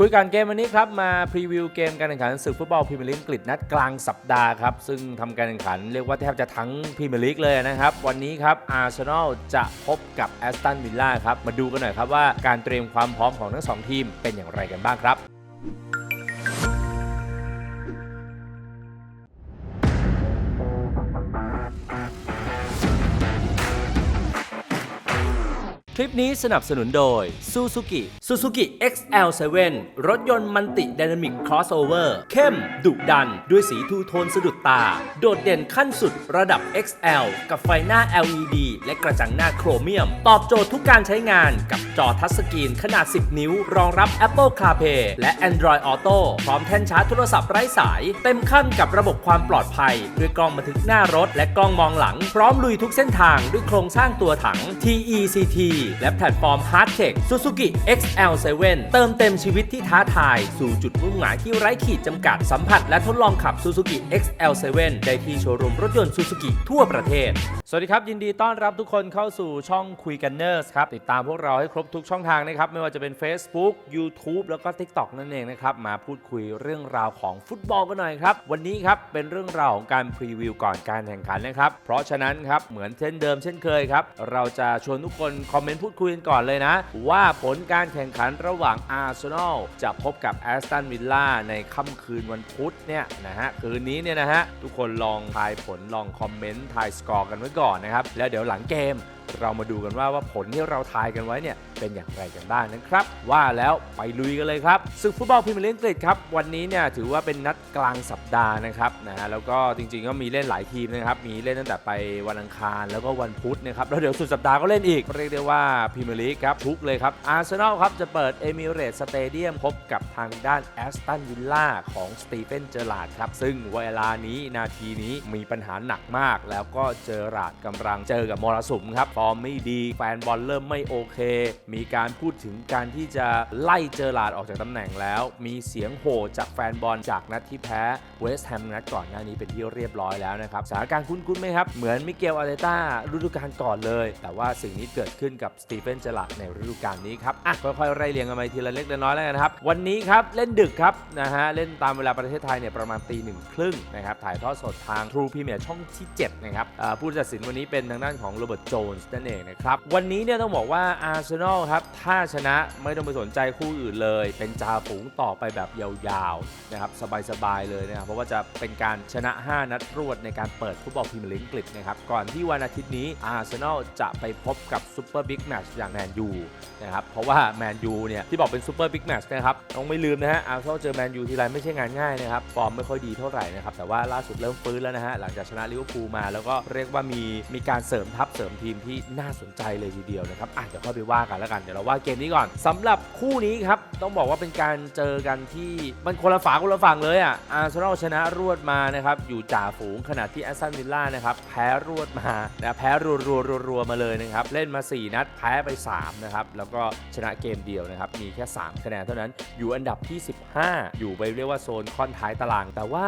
คุยกันเกมวันนี้ครับ มาพรีวิวเกมการแข่งขันศึกฟุตบอลพรีเมียร์ลีกอังกฤษนัดกลางสัปดาห์ครับ ซึ่งทำการแข่งขันเรียกว่าแทบจะทั้งพรีเมียร์ลีกเลยนะครับ วันนี้ครับอาร์เซนอลจะพบกับแอสตันวิลล่าครับ มาดูกันหน่อยครับว่าการเตรียมความพร้อมของทั้งสองทีมเป็นอย่างไรกันบ้างครับ คลิปนี้สนับสนุนโดย Suzuki Suzuki XL7 รถยนต์มันติ d y นามิกครอสโอเวอร์เข้ม ดุดัน ด้วยสีทูโทนสะดุดตา โดดเด่นขั้นสุดระดับ XL กับไฟหน้า LED และกระจังหน้าโครเมียม ตอบโจทย์ทุกการใช้งานกับจอทัชสกรีนขนาด 10 นิ้ว รองรับ Apple CarPlay และ Android Auto พร้อมแท่นชาร์จโทรศัพท์ไร้สาย เต็มขั้นกับระบบความปลอดภัย ด้วยกล้องบันทึกหน้ารถ และกล้องมองหลัง พร้อมลุยทุกเส้นทางด้วยโครงสร้างตัวถัง TECT และแพลตฟอร์ม Hardtech Suzuki XL7 เติมเต็มชีวิตที่ท้าทาย สู่จุดมุ่งหมายที่ไร้ขีดจำกัดสัมผัสและทดลองขับ Suzuki XL7 ได้ที่โชว์รูมรถยนต์ Suzuki ทั่วประเทศ สวัสดีครับ ยินดีต้อนรับทุกคนเข้าสู่ช่องคุยกันเนอร์สครับ ติดตามพวกเราให้ครบทุกช่องทางนะครับ ไม่ว่าจะเป็น Facebook YouTube แล้วก็ TikTok นั่นเองนะครับ มาพูดคุยเรื่องราวของฟุตบอลกันหน่อยครับ วันนี้ครับเป็นเรื่องราวของการพรีวิวก่อนการแข่งขันนะครับ เพราะฉะนั้นครับเหมือนเช่นเดิมเช่นเคยครับเราจะชวนทุกคนคอมเมนต์พูดคุยกันก่อนเลยนะ ว่าผลการแข่งขันระหว่างอาร์เซนอลจะพบกับแอสตันวิลล่าในค่ำคืนวันพุธเนี่ยนะฮะคืนนี้เนี่ยนะฮะทุกคนลองทายผลลองคอมเมนต์ทายสกอร์กันไว้ก่อนนะครับแล้วเดี๋ยวหลังเกม เรามาดูกันว่าว่าผลที่เราทายกันไว้เนี่ยเป็นอย่างไรกันบ้างนะครับ ว่าแล้วไปลุยกันเลยครับศึกฟุตบอลพรีเมียร์ลีกอังกฤษครับวันนี้เนี่ยถือว่าเป็นนัดกลางสัปดาห์นะครับนะฮะแล้วก็จริงๆก็มีเล่นหลายทีมนะครับมีเล่นตั้งแต่ไปวันอังคารแล้วก็วันพุธนะครับแล้วเดี๋ยวสุดสัปดาห์ก็เล่นอีกเรียกได้ว่าพรีเมียร์ลีกครับทุกเลยครับอาร์เซนอลครับจะเปิดเอมิเรตสเตเดียมพบกับทางด้านแอสตันวิลล่าของสตีเฟนเจอร์ลาดครับซึ่งเวลานี้นาทีนี้มีปัญหาหนักมาก แล้วก็เจอราดกำลังเจอกับมรสุมครับฟอร์มไม่ดี แฟนบอลเริ่มไม่โอเค มีการพูดถึงการที่จะไล่เจอราดออกจากตำแหน่งแล้ว มีเสียงโห่จากแฟนบอลจากนัดที่แพ้เวสต์แฮมนัดก่อนหน้านี้เป็นที่เรียบร้อยแล้วนะครับสถานการณ์คุ้นๆไหมครับ เหมือนมิเกลอาร์เตต้าฤดูกาลก่อนเลย แต่ว่าสิ่งนี้เกิดขึ้นกับสตีเฟนเจอร์ลาดในฤดูกาลนี้ครับอะค่อยๆไล่เรียงกันไปทีละเล็กละน้อยแล้วกันะครับวันนี้ครับเล่นดึกครับนะฮะเล่นตามเวลาประเทศไทยเนี่ยประมาณตีหนึ่งครึ่งนะครับถ่ายทอดสดทาง True Premier ช่องที่7นะครับผู้ตัดสินวันนี้เป็นทางด้านของโรเบิร์ตโจนส์นั่นเองนะครับ วันนี้เนี่ยต้องบอกว่าอาร์เซนอลครับ ถ้าชนะไม่ต้องไปสนใจคู่อื่นเลย เป็นจ่าฝูงต่อไปแบบยาวๆนะครับสบายๆเลยนะครับ เพราะว่าจะเป็นการชนะ 5 นัดรวดในการเปิดฟุตบอลพรีเมียร์ลีกอังกฤษนะครับ ก่อนที่วันอาทิตย์นี้อาร์เซนอลจะไปพบกับซูเปอร์บิ๊กแมตช์อย่างแมนยูนะครับ เพราะว่าแมนยูเนี่ยที่บอกเป็นซูเปอร์บิ๊กแมตช์นะครับต้องไม่ลืมนะฮะอาร์เซนอลเจอแมนยูทีไรไม่ใช่งานง่ายนะครับฟอร์มไม่ค่อยดีเท่าไหร่นะครับแต่ว่าล่าสุดเริ่มฟื้นแล้วนะฮะหลังจากชนะลิเวอร์พูลมา แล้วก็เรียกว่ามีมีการเสริมทัพเสริมทีมที่น่าสนใจเลยทีเดียวนะครับอะเดี๋ยวค่อยไปว่ากันแล้วกันเดี๋ยวเราว่าเกมนี้ก่อนสำหรับคู่นี้ครับต้องบอกว่าเป็นการเจอกันที่มันคนละฝาคนละฝั่งเลยอะอาร์เซนอลชนะรวดมานะครับอยู่จ่าฝูงขณะที่แอสตันวิลล่านะครับแพ้รวดมานะแพ้รัวรัวรัวรัวๆมาเลยนะครับเล่นมา 4 นัดแพ้ไป 3 นะครับ แล้วก็ชนะเกมเดียวนะครับ มีแค่ 3 คะแนนเท่านั้นอยู่อันดับที่ 15 อยู่ไปเรียกว่าโซนค่อนท้ายตาราง แต่ว่า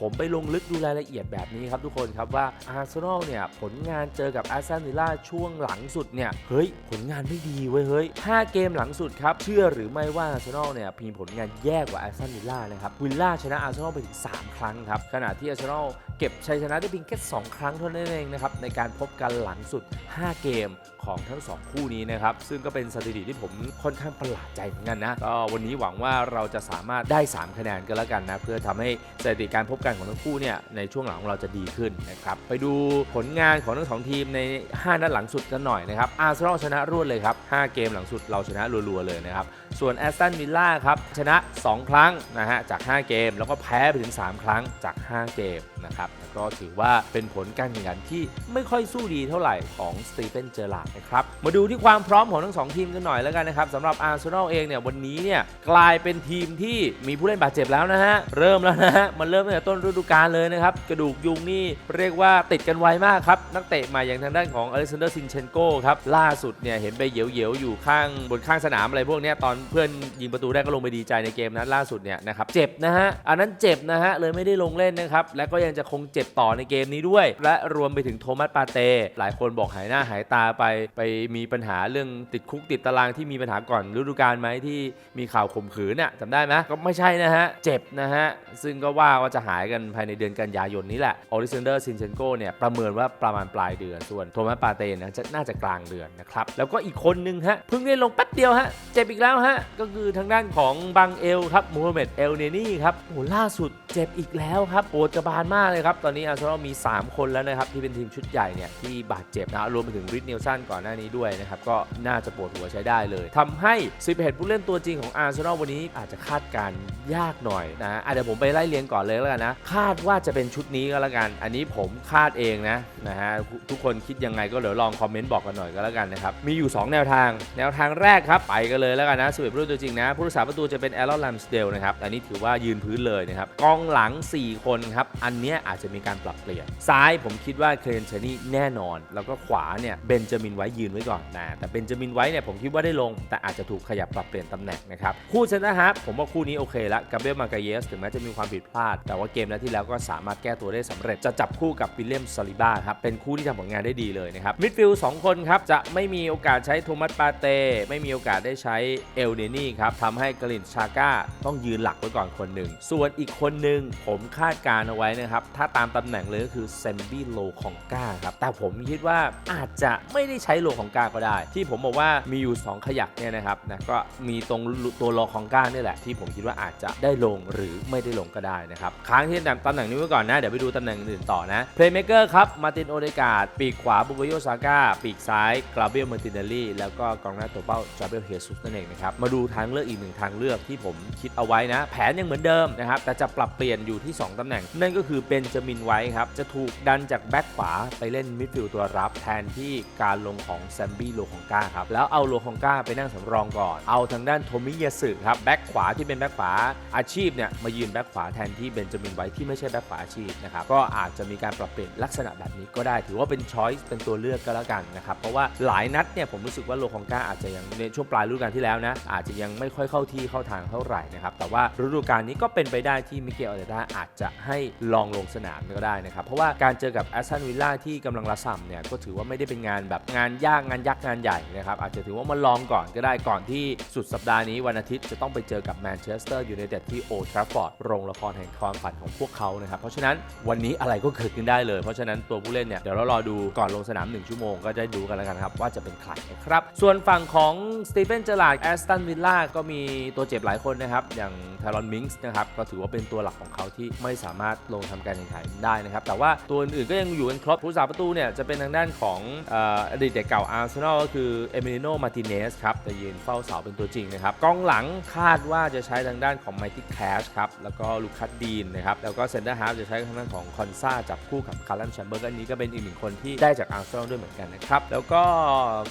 ผมไปลงลึกดูรายละเอียดแบบนี้ครับทุกคนครับว่าอาร์เซนอลเนี่ยผลงานเจอกับแอสตันวิลล่าช่วงหลังสุดเนี่ยเฮ้ยผลงานไม่ดีเว้ยเฮ้ย5เกมหลังสุดครับเชื่อหรือไม่ว่าอาร์เซนอลเนี่ยมีผลงานแย่กว่าแอสตันวิลล่านะครับวิลล่าชนะอาร์เซนอลไปถึง 3 ครั้งครับขณะที่อาร์เซนอลเก็บชัยชนะได้เพียงแค่2ครั้งเท่านั้นเองนะครับในการพบกันหลังสุด 5 เกมของทั้ง 2 คู่นี้นะครับซึ่งก็เป็นสถิติที่ผมค่อนข้างประหลาดใจเหมือนกันนะก็วันนี้หวังว่าเราจะสามารถได้ 3 คะแนนกันแล้วกันนะเพื่อทำให้สถิติการพบกันของทั้งคู่เนี่ยในช่วงหลังของเราจะดีขึ้นนะครับไปดูผลงานของทั้งสองทีมใน 5 นัดหลังสุดกันหน่อยนะครับอาร์เซนอลชนะรวดเลยครับ 5 เกมหลังสุดเราชนะรัวๆเลยนะครับ ส่วนแอสตันวิลล่าครับ ชนะ 2 ครั้งนะฮะจาก 5 เกม แล้วก็แพ้ไปถึง 3 ครั้งจาก 5 เกมนะครับก็ถือว่าเป็นผลการแข่งขันที่ไม่ค่อยสู้ดีเท่าไหร่ของสตีเฟนเจอร์ลาดนะครับมาดูที่ความพร้อมของทั้งสองทีมกันหน่อยแล้วกันนะครับสำหรับอาร์เซนอลเองเนี่ยวันนี้เนี่ยกลายเป็นทีมที่มีผู้เล่นบาดเจ็บแล้วนะฮะเริ่มแล้วนะฮะมันเริ่มตั้งแต่ต้นฤดูกาลเลยนะครับกระดูกยุงนี่เรียกว่าติดกันไวมากครับนักเตะใหม่อย่างทางด้านของอเล็กซนเดอร์ซินเชนโกครับล่าสุดเนี่ยเห็นไปเหยียวๆอยู่ข้างบนข้างสนามอะไรพวกเนี้ยตอนเพื่อนยิงประตูได้ก็ลงไปดีใจในเกมนั้นล่าสุดเนี่ยนะครับเจ็บนะฮะอันนั้นเจ็บนะฮะเลยไม่ได้ลงเล่นนะครับและก็ยังจะคงเจ็บต่อในเกมนี้ด้วย และรวมไปถึงโทมัสปาเต้หลายคนบอกหายหน้าหายตาไปไปมีปัญหาเรื่องติดคุกติดตารางที่มีปัญหาก่อนฤดูกาลไหมที่มีข่าวข่มขืนน่ะจำได้ไหมก็ไม่ใช่นะฮะเจ็บนะฮะซึ่งก็ว่าว่าจะหายกันภายในเดือนกันยายนนี้แหละออริเซนเดอร์ซินเชนโกเนี่ยประเมินว่าประมาณปลายเดือนส่วนโทมัสปาเต้นะจะน่าจะกลางเดือนนะครับ แล้วก็อีกคนนึงฮะเพิ่งได้ลงแป๊บเดียวฮะเจ็บอีกแล้วฮะก็คือทางด้านของบังเอลครับมูฮัมเหม็ดเอลเนนี่ครับโอ้ล่าสุดเจ็บอีกแล้วครับปวดกระบาลมากเลยครับ ตอนนี้อาร์เซนอลมี 3 คนแล้วนะครับ ที่เป็นทีมชุดใหญ่เนี่ย ที่บาดเจ็บนะรวมไปถึงริดเนลสันก่อนหน้านี้ด้วยนะครับ ก็น่าจะปวดหัวใช้ได้เลยทำให้ 11 ผู้เล่นตัวจริงของอาร์เซนอลวันนี้อาจจะคาดการยากหน่อยนะเดี๋ยวผมไปไล่เรียงก่อนเลยแล้วกันนะ คาดว่าจะเป็นชุดนี้ก็แล้วกัน อันนี้ผมคาดเองนะนะฮะทุกคนคิดยังไงก็เดี๋ยวลองคอมเมนต์บอกกันหน่อยก็แล้วกันนะครับมีอยู่ 2 แนวทาง แนวทางแรกครับไปกันเลยแล้วกันนะ11ผู้เล่นตัวจริงนะผู้รักษาประตูจะเป็นแอรอนแลมสเดลนะครับอันนี้ถือว่ายืนพื้นเลยนะครับกองหลัง 4 คนครับ อันเนี้ยอาจจะมีการปรับเปลี่ยน ซ้ายผมคิดว่าเคลนเชนี่แน่นอน แล้วก็ขวาเนี่ยเบนจามินไว้ยืนไว้ก่อนนะ แต่เบนจามินไว้เนี่ยผมคิดว่าได้ลง แต่อาจจะถูกขยับปรับเปลี่ยนตำแหน่งนะครับ คู่เซนเตอร์ฮาร์ฟผมว่าคู่นี้โอเคละกับเบลมาเกเยสถึงแม้จะมีความผิดพลาด แต่ว่าเกมนัดที่แล้วก็สามารถแก้ตัวได้สำเร็จ จะจับคู่กับวิลเลียมซาลิบ้าครับ เป็นคู่ที่ทำผลงานได้ดีเลยนะครับ มิดฟิลด์สองคนครับ จะไม่มีโอกาสใช้โทมัสปาเต้ ไม่มีโอกาสได้ใช้เอลเนนี่ครับทำให้กลินชาก้าต้องยืนหลักไว้ก่อนคนหนึ่ง ส่วนอีกคนหนึ่งนึง ผมคาดการเอาไว้นะครับ ถ้าตามตำแหน่งเลยก็คือเซมบี้โลของก้าครับ แต่ผมคิดว่าอาจจะไม่ได้ใช้โลของก้าก็ได้ ที่ผมบอกว่ามีอยู่ 2 ขยักเนี่ยนะครับนะก็มีตรงตัวโลของก้านี่แหละ ที่ผมคิดว่าอาจจะได้ลงหรือไม่ได้ลงก็ได้นะครับค้างที่ตำแหน่งนี้ไว้ก่อนนะ เดี๋ยวไปดูตำแหน่งอื่นต่อนะเพลย์เมเกอร์ครับมาตินโอเดกาดปีกขวาบุบโยซาก้าปีกซ้ายกราเบลเมอร์ตินเนลลี่แล้วก็กองหน้าตัวเป้าจาเบลเฮซุสนั่นเองนะครับมาดูทางเลือกอีกหนึ่งทางเลือกที่ผมคิดเอาไว้นะ แผนยังเหมือนเดิมนะครับแต่จะปรับเปลี่ยนอยู่ที่ 2 ตำแหน่ง นั่นก็คือเบนจามินไว้ครับ จะถูกดันจากแบ็คขวาไปเล่นมิดฟิลด์ตัวรับแทนที่การลงของแซมบี้โลคองกาครับ แล้วเอาโลคองกาไปนั่งสำรองก่อน เอาทางด้านโทมิยาสึครับแบ็คขวาที่เป็นแบ็คขวาอาชีพเนี่ยมายืนแบ็คขวาแทนที่เบนจามินไว้ที่ไม่ใช่แบ็คขวาอาชีพนะครับก็อาจจะมีการปรับเปลี่ยนลักษณะแบบนี้ก็ได้ ถือว่าเป็นช้อยส์เป็นตัวเลือกก็แล้วกันนะครับเพราะว่าหลายนัดเนี่ยผมรู้สึกว่าโลคองกาอาจจะยังในช่วงปลายฤดูกาลที่แล้วนะอาจจะยังไม่ค่อยเข้าที่เข้าทางเท่าไหร่นะครับแต่ว่าฤดูกาลนี้ก็เป็นไปได้ที่มิเกลอาร์เตต้าอาจจะให้ลองลงสนามก็ได้นะครับ เพราะว่าการเจอกับแอสตันวิลล่าที่กำลังระส่ำเนี่ยก็ถือว่าไม่ได้เป็นงานแบบงานยากงานยักษ์งานใหญ่นะครับ อาจจะถือว่ามาลองก่อนก็ได้ก่อนที่สุดสัปดาห์นี้วันอาทิตย์จะต้องไปเจอกับแมนเชสเตอร์ยูไนเต็ดที่โอทราฟอร์ดโรงละครแห่งความฝันของพวกเขานะครับ เพราะฉะนั้นวันนี้อะไรก็เกิดขึ้นได้เลย เพราะฉะนั้นตัวผู้เล่นเนี่ยเดี๋ยวเรารอดูก่อนลงสนาม 1 ชั่วโมงก็ได้ดูกันแล้วกันครับว่าจะเป็นใครนะครับส่วนฝั่งของสตีเฟนเจอร์ลาดแอสตันวิลล่าก็มีตัวเจ็บหลายคนนะครับอย่างทารอนมิงส์นะครับก็ถือว่าเป็นตัวหลักของเขาที่ไม่สามารถลงทำการแข่งขันได้นะครับ แต่ว่าตัวอื่นๆก็ยังอยู่กันครบผู้สาประตูเนี่ยจะเป็นทางด้านของออดีตเด็กเก่าอาร์เซนอลก็คือเอมิลิโนมาติเนสครับจะยืนเฝ้าเสาเป็นตัวจริงนะครับกองหลังคาดว่าจะใช้ทางด้านของไมติแคชครับแล้วก็ลูคัสดีนนะครับแล้วก็เซนเตอร์ฮาร์ฟจะใช้ทางด้านของคอนซาจับคู่กับคาร์ลัมแชมเบอร์กอันนี้ก็เป็นอีกหนึ่งคนที่ได้จากอาร์เซนอลด้วยเหมือนกันนะครับแล้วก็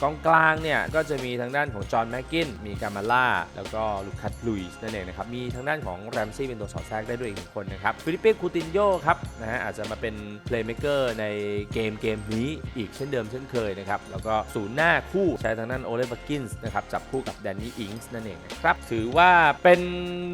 กองกลางเนี่ยก็จะมีทางด้านของจอห์นแม็กกินมีกามาล่าแล้วก็ลูคัสลุยส์นั่นเองนะครับมีทางด้านของแรมซี่เป็นตัวสอดแทรกได้ด้วยงคนนะครับฟิลิปเป้คูตินโยครับนะฮะอาจจะมาเป็นเพลย์เม k เกอร์ในเกมเกมนี้อีกเช่นเดิมเช่นเคยนะครับ แล้วก็ศูนย์หน้าคู่ใช้ทางด้านโอเลบักกินส์นะครับ จับคู่กับแดนนี่อิงส์นั่นเองนะครับ ถือว่าเป็น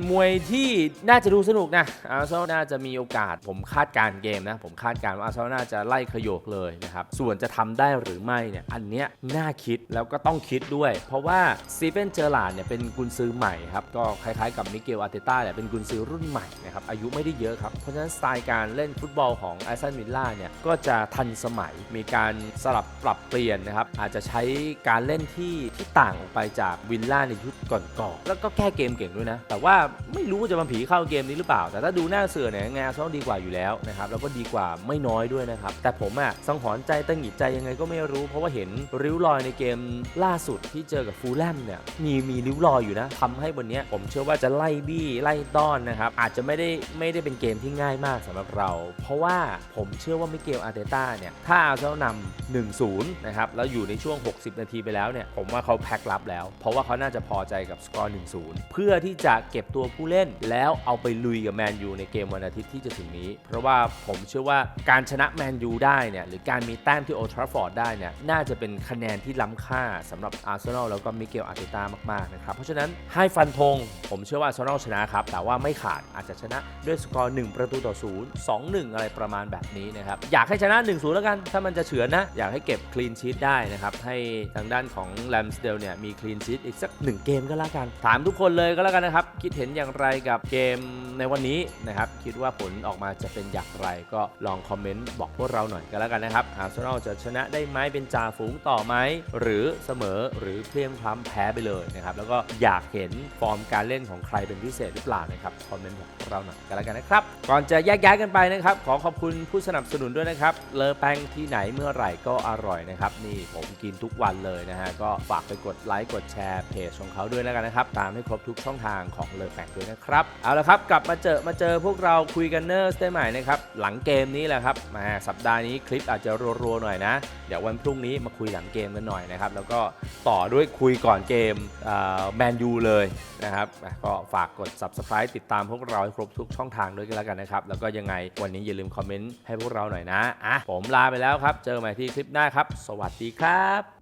มวยที่น่าจะดูสนุกนะอาร์เซนอลน่าจะมีโอกาสผมคาดการ์เกมนะ ผมคาดการ์ว่าอาร์เซนอลน่าจะไล่ขยโยกเลยนะครับ ส่วนจะทำได้หรือไม่เนี่ยอันเนี้ยน่าคิดแล้วก็ต้องคิดด้วย เพราะว่าสตีเฟนเจอร์ลาดเนี่ยเป็นกุนซือใหม่ครับก็คล้ายๆกับมิเกลอาร์เตต้าเนี่ยเป็นกุนซือรุ่นใหม่นะครับอายุไม่ได้เยอะครับ เพราะฉะนั้นสไตล์การเล่นฟุตบอลของแอสตันวิลล่าเนี่ยก็จะทันสมัยมีการสลับปรับเปลี่ยนนะครับ อาจจะใช้การเล่นที่ที่ต่างออกไปจากวิลล่าในยุคก่อนๆแล้วก็แก้เกมเก่งด้วยนะ แต่ว่าไม่รู้ว่าจะมาผีเข้าเกมนี้หรือเปล่า แต่ถ้าดูหน้าเสือเนี่ยงานเขาดีกว่าอยู่แล้วนะครับแล้วก็ดีกว่าไม่น้อยด้วยนะครับแต่ผมอะสังหรณ์ใจตั้งหิดใจยังไงก็ไม่รู้เพราะว่าเห็นริ้วรอยในเกมล่าสุดที่เจอกับฟูลแลมเนี่ยมีมีริ้วรอยอยู่นะทำให้วันนี้ผมเชื่อว่าจะไล่บี้ไล่ต้อนนะครับอาจจะไม่ได้ไม่ได้เป็นเกมที่ง่ายมากสำหรับเรา เพราะว่าผมเชื่อว่ามิเกลอาร์เตต้าเนี่ยถ้าอาร์เซนอลนำ1-0นะครับแล้วอยู่ในช่วง 60 นาทีไปแล้วเนี่ยผมว่าเขาแพ็ครับแล้ว เพราะว่าเขาน่าจะพอใจกับสกอร์1-0 เพื่อที่จะเก็บตัวผู้เล่น แล้วเอาไปลุยกับแมนยูในเกมวันอาทิตย์ที่จะถึงนี้ เพราะว่าผมเชื่อว่าการชนะแมนยูได้เนี่ยหรือการมีแต้มที่โอทราฟอร์ดอร์ดได้เนี่ยน่าจะเป็นคะแนนที่ล้ำค่าสำหรับอาร์เซนอลแล้วก็มิเกลอาร์เตต้ามากๆนะครับเพราะฉะนั้นให้ฟันธงผมเชื่อว่าอาร์เซนอลชนะครับแต่ว่าไม่ขาดอาจจะชนะด้วยสกอร์ 1 ประตูต่อ 0 2 1 อะไรประมาณแบบนี้นะครับ อยากให้ชนะ 1-0 แล้วกัน ถ้ามันจะเฉือนนะ อยากให้เก็บคลีนชีตได้นะครับ ให้ทางด้านของแลมสเดลเนี่ยมีคลีนชีตอีกสัก 1 เกมก็แล้วกัน ถามทุกคนเลยก็แล้วกันนะครับ คิดเห็นอย่างไรกับเกมในวันนี้นะครับ คิดว่าผลออกมาจะเป็นอย่างไร ก็ลองคอมเมนต์บอกพวกเราหน่อยก็แล้วกันนะครับอาร์เซนอลจะชนะได้ไหมเป็นจ่าฝูงต่อไหมหรือเสมอหรือเพลียงพล้ำแพ้ไปเลยนะครับแล้วก็อยากเห็นฟอร์มการเล่นของใครเป็นพิเศษหรือเปล่านะครับคอมเมนต์บอกพวกเราหน่อยก็แล้วกันนะครับ ก่อนจะแยกย้ายกันไปนะครับ ขอขอบคุณผู้สนับสนุนด้วยนะครับ เลอแป้งที่ไหนเมื่อไหร่ก็อร่อยนะครับ นี่ผมกินทุกวันเลยนะฮะ ก็ฝากไปกดไลค์กดแชร์เพจของเขาด้วยแล้วกันนะครับ ตามให้ครบทุกช่องทางของเลอแป้งด้วยนะครับ เอาละครับ กลับมาเจอมาเจอพวกเราคุยกันเนอร์สได้ใหม่นะครับ หลังเกมนี้แหละครับ มาสัปดาห์นี้คลิปอาจจะรัวๆหน่อยนะ เดี๋ยววันพรุ่งนี้มาคุยหลังเกมกันหน่อยนะครับ แล้วก็ต่อด้วยคุยก่อนเกมแมนยูเลยนะครับ ก็ฝากกด subscribe ติดตามพวกเราให้ครบทุกทุกช่องทางด้วยกันแล้วกันนะครับ แล้วก็ยังไงวันนี้อย่าลืมคอมเมนต์ให้พวกเราหน่อยนะอะผมลาไปแล้วครับ เจอกันใหม่ที่คลิปหน้าครับ สวัสดีครับ